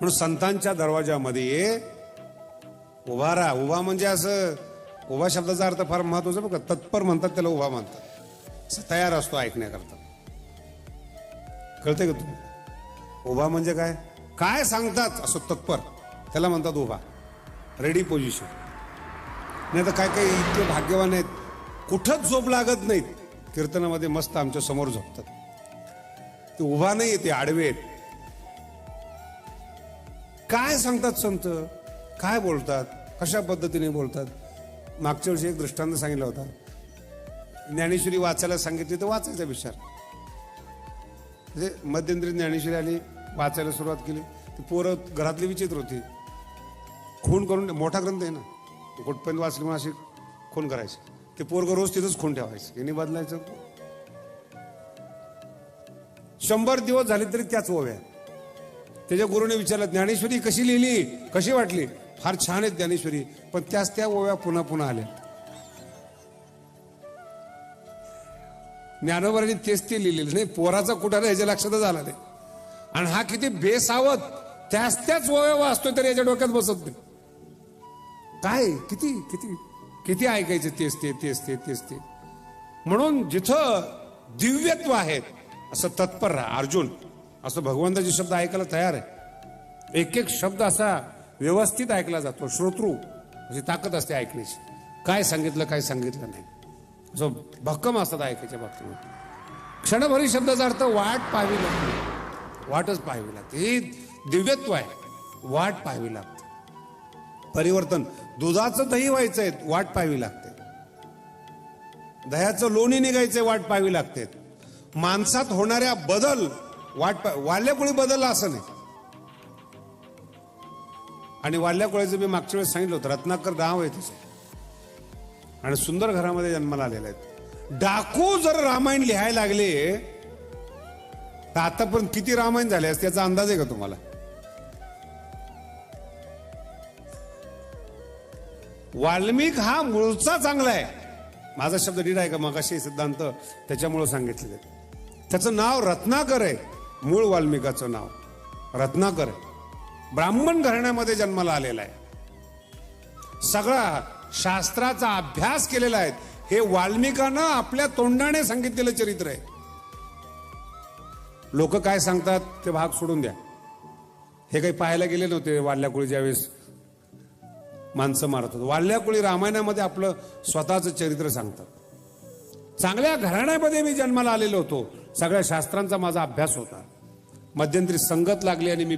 म्हणून संतांच्या दरवाजामध्ये उभा राहा उभा म्हणजे असं उभा शब्दाचा अर्थ फार महत्त्वाचा बघा. तत्पर म्हणतात त्याला उभा म्हणतात. असं तयार असतो ऐकण्याकरता. कळतंय का तुम्ही उभा म्हणजे काय? काय सांगतात? असं तत्पर. त्याला म्हणतात उभा. रेडी पोझिशन नाही तर काय काय इतके भाग्यवान आहेत. कुठंच झोप लागत नाहीत. कीर्तनामध्ये मस्त आमच्यासमोर झोपतात. ते उभा नाही ते आडवे आहेत. काय सांगतात संत? काय बोलतात? कशा पद्धतीने बोलतात? मागच्या वर्षी एक दृष्टांत सांगितला होता. ज्ञानेश्वरी वाचायला सांगितली तर वाचायचा विचार. म्हणजे मध्यंतरी ज्ञानेश्वरी आली वाचायला सुरुवात केली. ती पोरं घरातली विचित्र होती. खून करून मोठा ग्रंथ आहे ना. कुठपर्यंत वाचली म्हणून अशी खून करायची. ते पोरग रोज तिथंच खून ठेवायचं. यांनी बदलायचं. शंभर दिवस झाले तरी त्याच ओव्या त्याच्या गुरुने विचारलं ज्ञानेश्वरी कशी लिहिली? कशी वाटली? फार छान आहेत ज्ञानेश्वरी. पण त्याच त्या ओव्या पुन्हा पुन्हा आल्या. ज्ञानोबरांनी तेच ते लिहिलेलं नाही. पोराचा कुठाला ह्याच्या लक्षातच आला नाही. आणि हा किती बेसावत त्याच त्याच ओव्या वाचतोय तर याच्या डोक्यात बसत नाही. काय? किती? किती? किती ऐकायचं तेच ते तेच ते तेच ते? म्हणून जिथं दिव्यत्व आहे असं तत्पर राहा. अर्जुन असं भगवंताचे शब्द ऐकायला तयार आहे. एक एक शब्द असा व्यवस्थित ऐकला जातो श्रोतृ अशी ताकद असते ऐकण्याची. काय सांगितलं काय सांगितलं नाही. असं भक्कम असतात ऐकायच्या बाबतीत क्षणभरी शब्दाचा अर्थ वाट पाहावी लागते. वाटच पाहावी लागते. हे दिव्यत्व आहे. वाट पाहावी लागते. परिवर्तन. दुधाचं दही व्हायचंय वाट पाहावी लागते. दह्याचं लोणी निघायचंय वाट पाहावी लागते. माणसात होणाऱ्या बदल वाट पा वाल्याकुळी बदलला असं नाही. आणि वाल्याकुळीचं मी मागच्या वेळेस सांगितलं होतं रत्नाकर गाव आहे तिचं. आणि सुंदर घरामध्ये जन्माला आलेले आहेत. डाकू जर रामायण लिहायला लागले तर आतापर्यंत किती रामायण झाले असते याचा अंदाज आहे का तुम्हाला? वाल्मिक हा मूळचा चांगला आहे. माझा शब्द डीड आहे का? मगाशी सिद्धांत त्याच्यामुळं सांगितलेले त्याचं नाव रत्नाकर आहे. मूळ वाल्मिकाचं नाव. रत्नाकर ब्राह्मण घराण्यामध्ये जन्माला आलेला आहे. सगळा शास्त्राचा अभ्यास केलेला आहे. हे वाल्मिकानं आपल्या तोंडाने सांगितलेलं चरित्र आहे. लोक काय सांगतात ते भाग सोडून द्या. हे काही पाहायला गेले नव्हते वाल्याकुळी ज्यावेळेस माणसं मारत होत. वाल्याकुळी रामायणामध्ये आपलं स्वतःचं चरित्र सांगतात. चांगल्या घराण्यामध्ये मी जन्माला आलेलो होतो. सगळ्या शास्त्रांचा माझा अभ्यास होता. मध्यंतरी संगत लागली आणि मी